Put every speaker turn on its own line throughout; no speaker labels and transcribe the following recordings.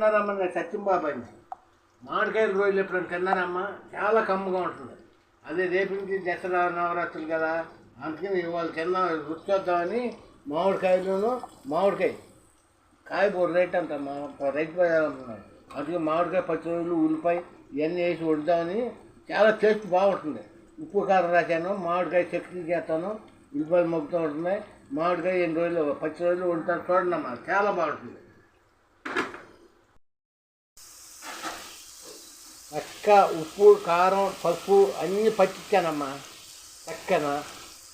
తిన్నారమ్మా నేను సత్యంబాబు అండి. మామిడికాయలు రోజులు ఎప్పుడైనా తిన్నారమ్మా చాలా కమ్మగా ఉంటుంది. అదే రేపు నుంచి దసరా నవరాత్రులు కదా అందుకని ఇవాళ తిన్న రుచి చూద్దామని మామిడికాయలను మామిడికాయ కాయ బోరు రేట్ అంటమ్మా రైతు బజార్ అందుకే మామిడికాయ పచ్చి రోజులు ఉల్లిపాయ ఇవన్నీ వేసి వండుదామని చాలా టేస్ట్ బాగుంటుంది. ఉప్పు కారం రాశాను మామిడికాయ చట్నీ చేస్తాను ఉల్లిపాయలు మొక్కుతూ ఉంటున్నాయి. మామిడికాయ ఎన్ని రోజులు పచ్చి రోజులు వండుతాను చూడండి అమ్మా చాలా బాగుంటుంది. చక్క ఉప్పు కారం పసుపు అన్నీ పట్టించానమ్మా చక్కన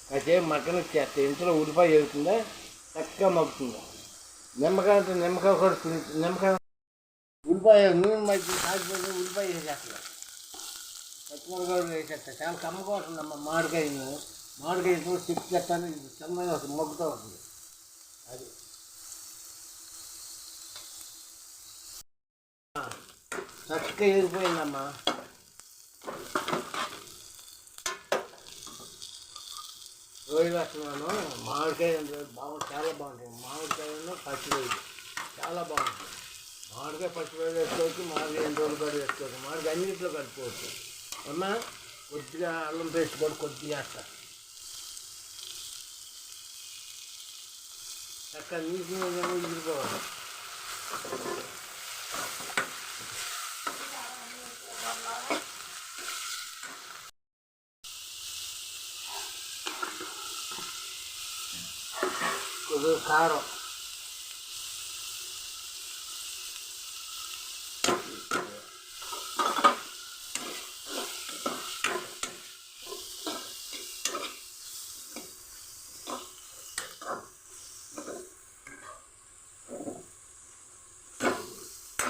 కాసేపు మటన్ చేస్తే ఇంట్లో ఉల్లిపాయ వెళ్తుందా చక్కగా మగ్గుతుందా? నిమ్మకాయ అంటే నిమ్మకాయ కూడా నిమ్మకాయ ఉల్లిపాయ నూనె మగ్గి కాకపోతే ఉల్లిపాయ వేసేస్తా పచ్చిమిరకాయ వేసేస్తా. చాలా కమ్మగా ఉంటుందమ్మా మామిడికాయను మామిడికాయ కూడా చెక్ చేస్తాను. చిన్నగా మగ్గుతూ ఉంటుంది అది. చక్కగా ఎగిరిపోయిందమ్మా రోజు వస్తున్నాను మామిడికాయ బాగుంది చాలా బాగుంటుంది మామిడికాయను పచ్చిరోజు చాలా బాగుంటుంది మామిడికాయ పచ్చిరోజు వేసుకోవచ్చు మామిడికాయ ఎన్ని రోజులు కూడా వేసుకోవచ్చు మామిడికాయ అన్నింటిలో కలుపుకోవచ్చు అమ్మా కొద్దిగా అల్లం పేస్ట్ కూడా కొద్దిగా వేస్తా చక్కగా నీటి 이거 가루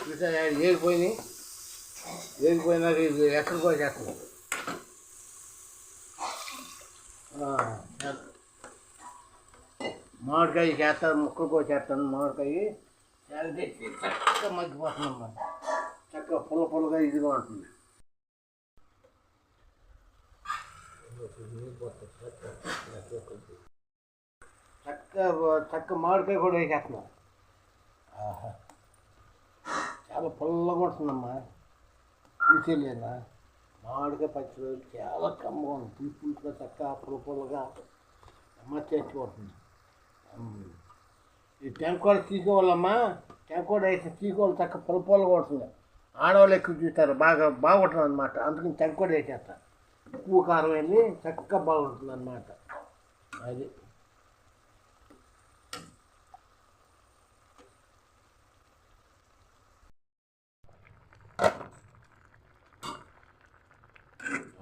일단 여기 보이니? 여기 보이나 그, 그, 이거 약한 거야 자꾸 아, 약. మామిడికాయ చేస్తాను ముక్కలు కూడా చేస్తాను మామిడికాయ. చాలా తెచ్చి చక్కగా మగ్గిపోతుందమ్మా చక్కగా పుల్ల పుల్లగా ఇదిగా ఉంటుంది. చక్కగా చక్క మామిడికాయ కూడా వేసేస్తున్నాం ఆహా. చాలా పుల్లగా ఉంటుందమ్మా. చూసేలేనా మామిడికాయ పచ్చి రోజులు చాలా కమ్మగా ఉంది. పులుపు చక్క చక్కగా పుల్ల పుల్లగా అమ్మ చేసుకోవచ్చు ఈ టెంకోడ తీసుకోవాలమ్మా. టెంకోడ వేసి తీసుకోవాలి చక్క పొలపోలు కొడుతుంది. ఆడవాళ్ళు ఎక్కువ చూస్తారు బాగా బాగుంటుంది అనమాట అందుకని టెంకోడ వేసేస్తారు ఉప్పు కారం వెళ్ళి చక్కగా బాగుంటుంది అనమాట అది.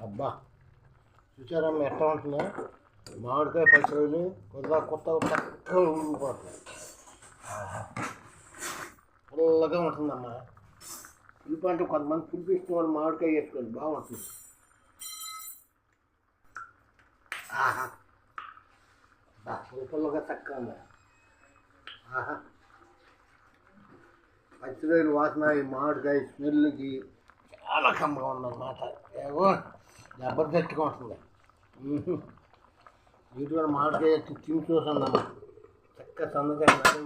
అబ్బా చూసారమ్మా ఎట్లా ఉంటుందో? మామిడికాయ పచ్చడి కొద్దిగా కొత్తగా చక్కగా ఊరిపోతుంది పుల్లగా ఉంటుందమ్మా. పులుపు అంటే కొంతమంది పులుపు ఇష్టం వాళ్ళు మామిడికాయ వేసుకోండి బాగుంటుంది. ఆహా. అబ్బా, చక్కగా ఉంది. ఆహా. పచ్చిరొయ్యలు వాసన ఈ మామిడికాయ స్మెల్కి చాలా కమ్మగా ఉందన్నమాట. ఏవో జబర్దస్తిగా ఉంటుంది వీటి కూడా మామిడికాయ ఎత్తి తిని చూసందమ్మా చక్క సన్నగా నడే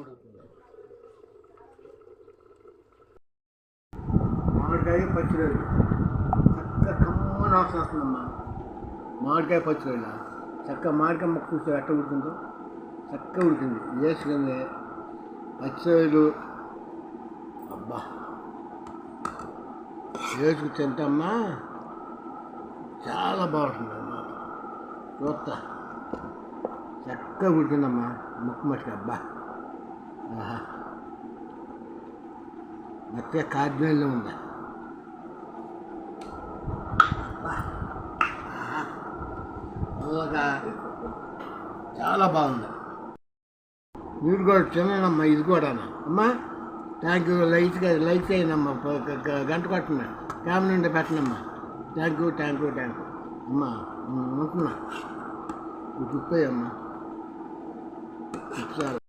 మామిడికాయ పచ్చిరొయ్యలు. చక్క కమ్మని వాసన వస్తుందమ్మా. మామిడికాయ పచ్చిరొయ్యల? చక్క మామిడికాయ ముక్క చూస్తే ఎట్ట ఉడుతుందో చక్క ఉడుతుంది వేసుకుంది పచ్చిరొయ్యలు. అబ్బా. వేసుకు తింటమ్మా చాలా బాగుంటుంది అన్నమాట చూస్తా చక్కగా ఉడికిందమ్మా ముక్కు మట్టుకు అబ్బా. ఆహా. మెత్తగా కాజ్మేల్లో ఉంది. చాలా బాగుంది. మీరు కూడా తిననమ్మా ఇది కూడా అమ్మా థ్యాంక్ యూ లైట్గా లైట్ అయ్యిందమ్మా గంట కొట్టండి. ఫ్యామిలీ నుండి పెట్టనమ్మా. Thank you thank you thank you అమ్మా ఉం, ఉంటున్నా 底片了。